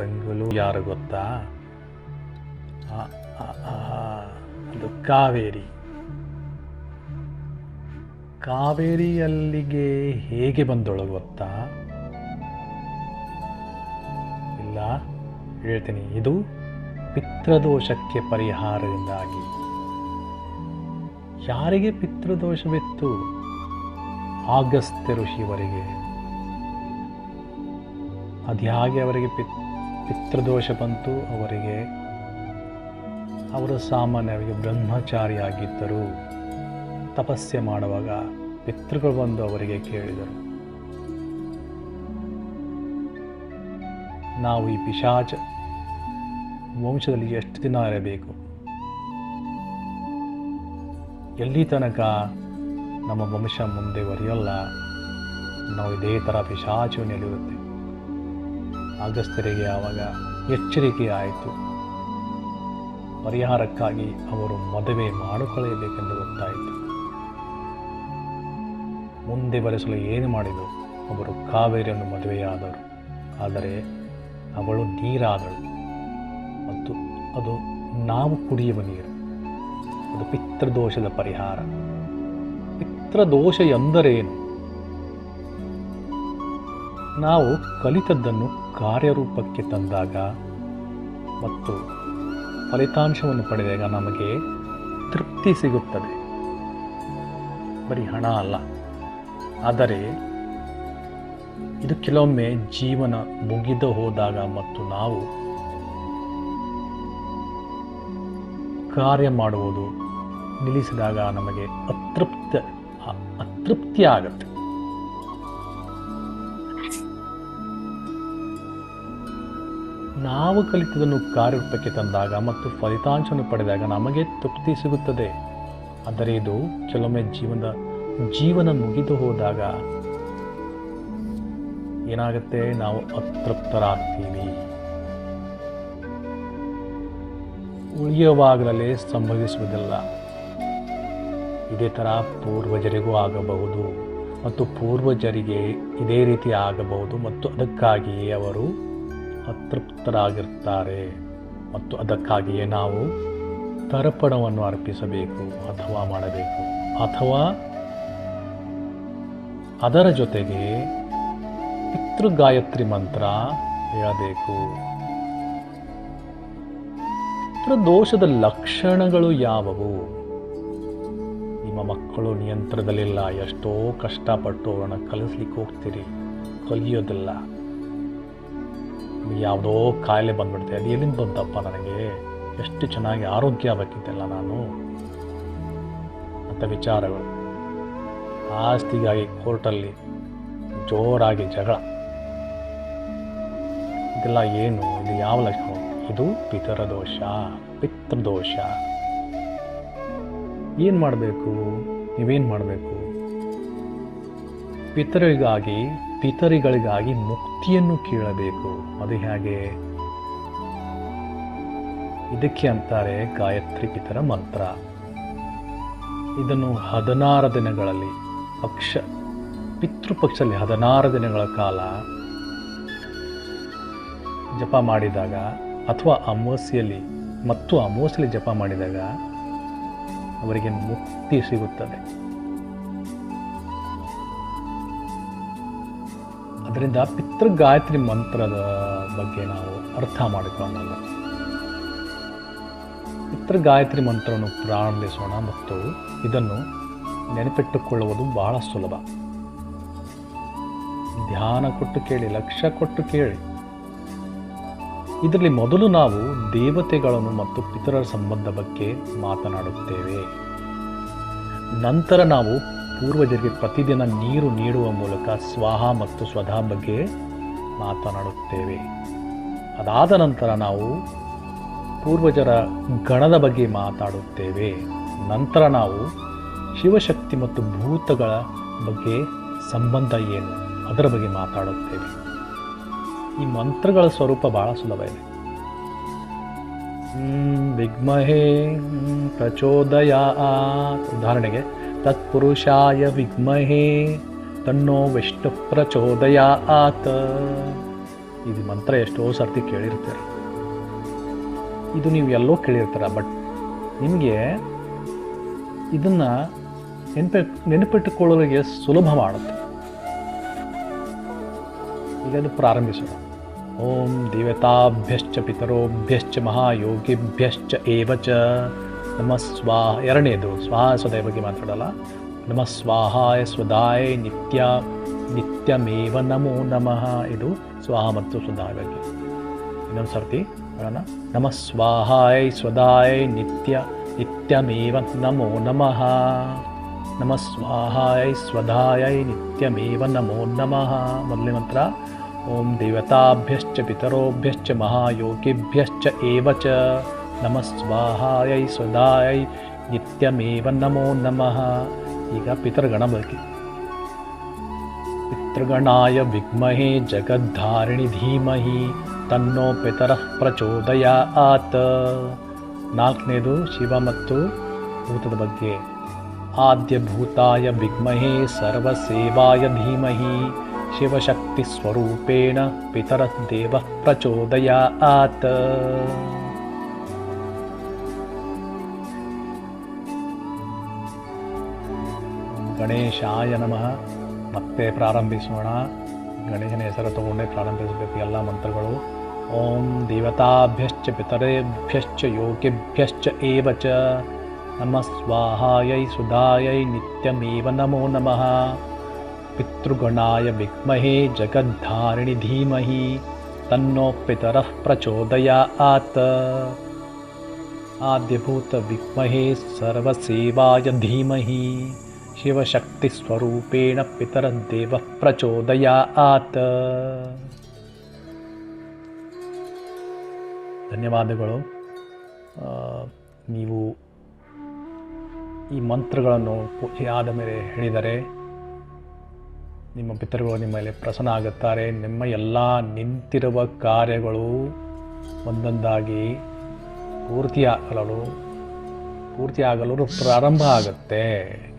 ರಂಗುಲು ಯಾರು ಗೊತ್ತಾ? ಅದು ಕಾವೇರಿ. ಕಾವೇರಿ ಅಲ್ಲಿಗೆ ಹೇಗೆ ಬಂದಳು ಗೊತ್ತಾ? ಇಲ್ಲ, ಹೇಳ್ತೀನಿ. ಇದು ಪಿತೃದೋಷಕ್ಕೆ ಪರಿಹಾರದಿಂದಾಗಿ. ಯಾರಿಗೆ ಪಿತೃದೋಷವಿತ್ತು? ಆಗಸ್ತ್ಯ ಋಷಿಯವರಿಗೆ. ಅದ್ಯಾಗೆ ಅವರಿಗೆ ಪಿತ್ ಪಿತೃದೋಷ ಬಂತು, ಅವರಿಗೆ ಅವರು ಸಾಮಾನ್ಯವಾಗಿ ಬ್ರಹ್ಮಚಾರಿಯಾಗಿದ್ದರು. ತಪಸ್ಸೆ ಮಾಡುವಾಗ ಪಿತೃಗಳು ಬಂದು ಅವರಿಗೆ ಕೇಳಿದರು. ನಾವು ಈ ಪಿಶಾಚ ವಂಶದಲ್ಲಿ ಎಷ್ಟು ದಿನ ಇರಬೇಕು? ಎಲ್ಲಿ ತನಕ ನಮ್ಮ ವಂಶ ಮುಂದೆವರಿಯಲ್ಲ ನಾವು ಇದೇ ಥರ ಪಿಶಾಚವನ್ನೆಲ್ಲಿರುತ್ತೆ ಅಗಸ್ತ್ಯರಿಗೆ ಆವಾಗ ಎಚ್ಚರಿಕೆಯಾಯಿತು ಪರಿಹಾರಕ್ಕಾಗಿ ಅವರು ಮದುವೆ ಮಾಡಿಕೊಳ್ಳಬೇಕೆಂದು ಗೊತ್ತಾಯಿತು ಮುಂದೆ ಬರೆಸಲು ಏನು ಮಾಡಿದರು? ಅವರು ಕಾವೇರಿಯನ್ನು ಮದುವೆಯಾದರು. ಆದರೆ ಅವಳು ನೀರಾದಳು. ಮತ್ತು ಅದು ನಾವು ಕುಡಿಯುವ ನೀರು. ಅದು ಪಿತೃದೋಷದ ಪರಿಹಾರ. ಪಿತೃದೋಷ ಎಂದರೇನು? ನಾವು ಕಲಿತದ್ದನ್ನು ಕಾರ್ಯರೂಪಕ್ಕೆ ತಂದಾಗ ಮತ್ತು ಫಲಿತಾಂಶವನ್ನು ಪಡೆದಾಗ ನಮಗೆ ತೃಪ್ತಿ ಸಿಗುತ್ತದೆ. ಬರೀ ಹಣ ಅಲ್ಲ. ಆದರೆ ಇದು ಕೆಲವೊಮ್ಮೆ ಜೀವನ ಮುಗಿದು ಹೋದಾಗ ಮತ್ತು ನಾವು ಕಾರ್ಯ ಮಾಡುವುದು ನಿಲ್ಲಿಸಿದಾಗ ನಮಗೆ ಅತೃಪ್ತ ಅತೃಪ್ತಿ ಆಗುತ್ತೆ ನಾವು ಕಲಿತದನ್ನು ಕಾರ್ಯರೂಪಕ್ಕೆ ತಂದಾಗ ಮತ್ತು ಫಲಿತಾಂಶವನ್ನು ಪಡೆದಾಗ ನಮಗೆ ತೃಪ್ತಿ ಸಿಗುತ್ತದೆ. ಆದರೆ ಇದು ಕೆಲವೊಮ್ಮೆ ಜೀವನದ, ಜೀವನ ಮುಗಿದು ಹೋದಾಗ ಏನಾಗುತ್ತೆ? ನಾವು ಅತೃಪ್ತರಾಗ್ತೀವಿ. ಉಳಿಯುವಾಗಲೇ ಸಂಭವಿಸುವುದಿಲ್ಲ. ಇದೇ ಥರ ಪೂರ್ವಜರಿಗೂ ಆಗಬಹುದು. ಮತ್ತು ಪೂರ್ವಜರಿಗೆ ಇದೇ ರೀತಿ ಆಗಬಹುದು ಮತ್ತು ಅದಕ್ಕಾಗಿಯೇ ಅವರು ಅತೃಪ್ತರಾಗಿರ್ತಾರೆ. ಮತ್ತು ಅದಕ್ಕಾಗಿಯೇ ನಾವು ತರ್ಪಣವನ್ನು ಅರ್ಪಿಸಬೇಕು, ಅಥವಾ ಮಾಡಬೇಕು. ಅಥವಾ ಅದರ ಜೊತೆಗೆ ಪಿತೃಗಾಯತ್ರಿ ಮಂತ್ರ ಹೇಳಬೇಕು. ಪಿತೃದೋಷದ ಲಕ್ಷಣಗಳು ಯಾವುವು? ನಿಮ್ಮ ಮಕ್ಕಳು ನಿಯಂತ್ರಣದಲ್ಲಿಲ್ಲ, ಎಷ್ಟೋ ಕಷ್ಟಪಟ್ಟು ಅವರನ್ನು ಕಲಿಸ್ಲಿಕ್ಕೆ ಹೋಗ್ತೀರಿ. ಕಲಿಯೋದಿಲ್ಲ. ಯಾವುದೋ ಕಾಯಿಲೆ ಬಂದ್ಬಿಡುತ್ತೆ. ಅದು ಎಲ್ಲಿಂದ ಬಂತಪ್ಪ ನನಗೆ? ಎಷ್ಟು ಚೆನ್ನಾಗಿ ಆರೋಗ್ಯ ಬೇಕಿದ್ದೆಲ್ಲ ನಾನು? ಅಂತ ವಿಚಾರಗಳು. ಆಸ್ತಿಗಾಗಿ ಕೋರ್ಟಲ್ಲಿ ಜೋರಾಗಿ ಜಗಳ. ಇದೆಲ್ಲ ಏನು? ಇದು ಯಾವ ಲಕ್ಷಣ? ಇದು ಪಿತರ ದೋಷ, ಪಿತೃದೋಷ. ಏನು ಮಾಡಬೇಕು? ನೀವೇನು ಮಾಡಬೇಕು? ಪಿತರಿಗಾಗಿ ಪಿತರಿಗಳಿಗಾಗಿ ಮುಕ್ತಿಯನ್ನು ಕೇಳಬೇಕು. ಅದು ಹೇಗೆ? ಇದಕ್ಕೆ ಅಂತಾರೆ ಗಾಯತ್ರಿ ಪಿತರ ಮಂತ್ರ. ಇದನ್ನು ಹದಿನಾರು ದಿನಗಳಲ್ಲಿ, ಪಕ್ಷ, ಪಿತೃಪಕ್ಷದಲ್ಲಿ ಹದಿನಾರು ದಿನಗಳ ಕಾಲ ಜಪ ಮಾಡಿದಾಗ, ಅಥವಾ ಅಮಾವಾಸ್ಯೆಯಲ್ಲಿ ಮತ್ತು ಅಮಾವಾಸ್ಯೆಯಲ್ಲಿ ಜಪ ಮಾಡಿದಾಗ ಅವರಿಗೆ ಮುಕ್ತಿ ಸಿಗುತ್ತದೆ. ಅದರಿಂದ ಪಿತೃಗಾಯತ್ರಿ ಮಂತ್ರದ ಬಗ್ಗೆ ನಾವು ಅರ್ಥ ಮಾಡಿಕೊಳ್ಳೋಣ ಪಿತೃಗಾಯತ್ರಿ ಮಂತ್ರವನ್ನು ಪ್ರಾರಂಭಿಸೋಣ ಮತ್ತು ಇದನ್ನು ನೆನಪಿಟ್ಟುಕೊಳ್ಳುವುದು ಬಹಳ ಸುಲಭ. ಧ್ಯಾನ ಕೊಟ್ಟು ಕೇಳಿ, ಲಕ್ಷ್ಯ ಕೊಟ್ಟು ಕೇಳಿ. ಇದರಲ್ಲಿ ಮೊದಲು ನಾವು ದೇವತೆಗಳನ್ನು ಮತ್ತು ಪಿತರರ ಸಂಬಂಧ ಬಗ್ಗೆ ಮಾತನಾಡುತ್ತೇವೆ. ನಂತರ ನಾವು ಪೂರ್ವಜರಿಗೆ ಪ್ರತಿದಿನ ನೀರು ನೀಡುವ ಮೂಲಕ ಸ್ವಾಹ ಮತ್ತು ಸ್ವಧಾ ಬಗ್ಗೆ ಮಾತನಾಡುತ್ತೇವೆ. ಅದಾದ ನಂತರ ನಾವು ಪೂರ್ವಜರ ಗಣದ ಬಗ್ಗೆ ಮಾತಾಡುತ್ತೇವೆ. ನಂತರ ನಾವು ಶಿವಶಕ್ತಿ ಮತ್ತು ಭೂತಗಳ ಬಗ್ಗೆ ಸಂಬಂಧ ಏನು ಅದರ ಬಗ್ಗೆ ಮಾತಾಡುತ್ತೇವೆ. ಈ ಮಂತ್ರಗಳ ಸ್ವರೂಪ ಬಹಳ ಸುಲಭ ಇದೆ ಹ್ಮ್, ಪ್ರಚೋದಯ ಉದಾಹರಣೆಗೆ ತತ್ಪುರುಷಾಯ ವಿಗ್ಮಹೇ ತನ್ನೋ ವಿಷ್ಣು ಆತ ಇದು ಮಂತ್ರ ಎಷ್ಟೋ ಸರ್ತಿ ಕೇಳಿರ್ತೀರಿ. ಇದು ನೀವು ಎಲ್ಲೋ ಕೇಳಿರ್ತೀರ ಬಟ್ ನಿಮಗೆ ಇದನ್ನು ನೆನಪಿ, ನೆನಪಿಟ್ಟುಕೊಳ್ಳೋರಿಗೆ ಸುಲಭ ಮಾಡುತ್ತೆ. ಈಗ ಅದು ಪ್ರಾರಂಭಿಸೋಣ. ಓಂ ದೇವತಾಭ್ಯಶ್ಚ ಪಿತರೋಭ್ಯಶ್ಚ ಮಹಾಯೋಗಿಭ್ಯಶ್ಚ ಏವ ಚ ನಮ ಸ್ವಾಹ, ಎರಡನೇದು ಸ್ವಾಹ ಸ್ವದಯ ಬಗ್ಗೆ ಮಾತಾಡೋಲ್ಲ. ನಮ ಸ್ವಾಹಾಯ ಸ್ವದಾಯ ನಿತ್ಯ, ನಿತ್ಯಮೇವ ನಮೋ ನಮಃ. ಇದು ಸ್ವಾಹ ಮತ್ತು ಸ್ವದಾಯ ಬಗ್ಗೆ. ಇನ್ನೊಂದು ಸರ್ತಿ ಹೇಳೋಣ ನಮ ಸ್ವಾಹಾಯ ಸ್ವದಾಯ ನಿತ್ಯ, ನಿತ್ಯಮೇವ ನಮೋ ನಮಃ. ನಮ ಸ್ವಾಹಾಯ ಸ್ವಧಾಯ ನಿತ್ಯಮೇವ ನಮೋ ನಮಃ. ಮೊದಲನೇ ಮಂತ್ರ, ಓಂ ದೇವತಾಭ್ಯಶ್ಚ ಪಿತರೋಭ್ಯಶ್ಚ ಮಹಾಯೋಗಿಭ್ಯಶ್ಚ ಏವ ಚ ನಮ ಸ್ವಾಹಾಯ ಸ್ವಧಾಯ ನಿತ್ಯಮೇವ ನಮೋ ನಮಃ. ಈಗ ಪಿತೃಗಣ ಬಗ್ಗೆ ಪಿತೃಗಣಾಯ ವಿದ್ಮಹೇ ಜಗದ್ಧಾರಿಣಿ ಧೀಮಹಿ ತನ್ನೋ ಪಿತರ ಪ್ರಚೋದಯ ಆತ ನಾಲ್ಕನೇದು ಶಿವ ಮತ್ತು ಭೂತದ ಬಗ್ಗೆ. ಆದ್ಯ ಭೂತಾಯ ವಿದ್ಮಹೇ ಸರ್ವಸೇವಾಯ ಧೀಮಹಿ ಶಿವಶಕ್ತಿ ಸ್ವರೂಪೇಣ ಪಿತರ ದೇವ ಪ್ರಚೋದಯಾತ್. ಗಣೇಶಾಯ ನಮಃ ಮತ್ತೆ ಪ್ರಾರಂಭಿಸೋಣ ಗಣೇಶನ ಹೆಸರು ತಗೊಂಡೇ ಪ್ರಾರಂಭಿಸಬೇಕು ಎಲ್ಲ ಮಂತ್ರಗಳು ಓಂ ದೇವತಾಭ್ಯಶ್ಚ ಪಿತರೇಭ್ಯಶ್ಚ ಯೋಗಿಭ್ಯಶ್ಚ ಏವ ಚ ನಮ ಸ್ವಾಹಾಯೈ ಸುಧಾಯೈ ನಿತ್ಯಮೇವ ನಮೋ ನಮಃ ಪಿತೃಗಣಾಯ ವಿದ್ಮಹೇ ಜಗದ್ಧಾರಿಣಿ ಧೀಮಹಿ ತನ್ನೋ ಪಿತರಃ ಪ್ರಚೋದಯಾತ್ ಆದ್ಯಭೂತ ವಿದ್ಮಹೇ ಸರ್ವಸೇವಾಯ ಧೀಮಹಿ ಶಿವಶಕ್ತಿಸ್ವರೂಪೇಣ ಪಿತರ ದೇವ ಆತ ಧನ್ಯವಾದಗಳು. ನೀವು ಈ ಮಂತ್ರಗಳನ್ನು ಆದ ಮೇಲೆ ಹೇಳಿದರೆ ನಿಮ್ಮ ಪಿತೃಗಳು ನಿಮ್ಮ ಮೇಲೆ ಪ್ರಸನ್ನ ಆಗುತ್ತಾರೆ. ನಿಮ್ಮ ಎಲ್ಲ ನಿಂತಿರುವ ಕಾರ್ಯಗಳು ಒಂದೊಂದಾಗಿ ಪೂರ್ತಿಯಾಗಲು ಪೂರ್ತಿಯಾಗಲು ಪ್ರಾರಂಭ ಆಗುತ್ತೆ.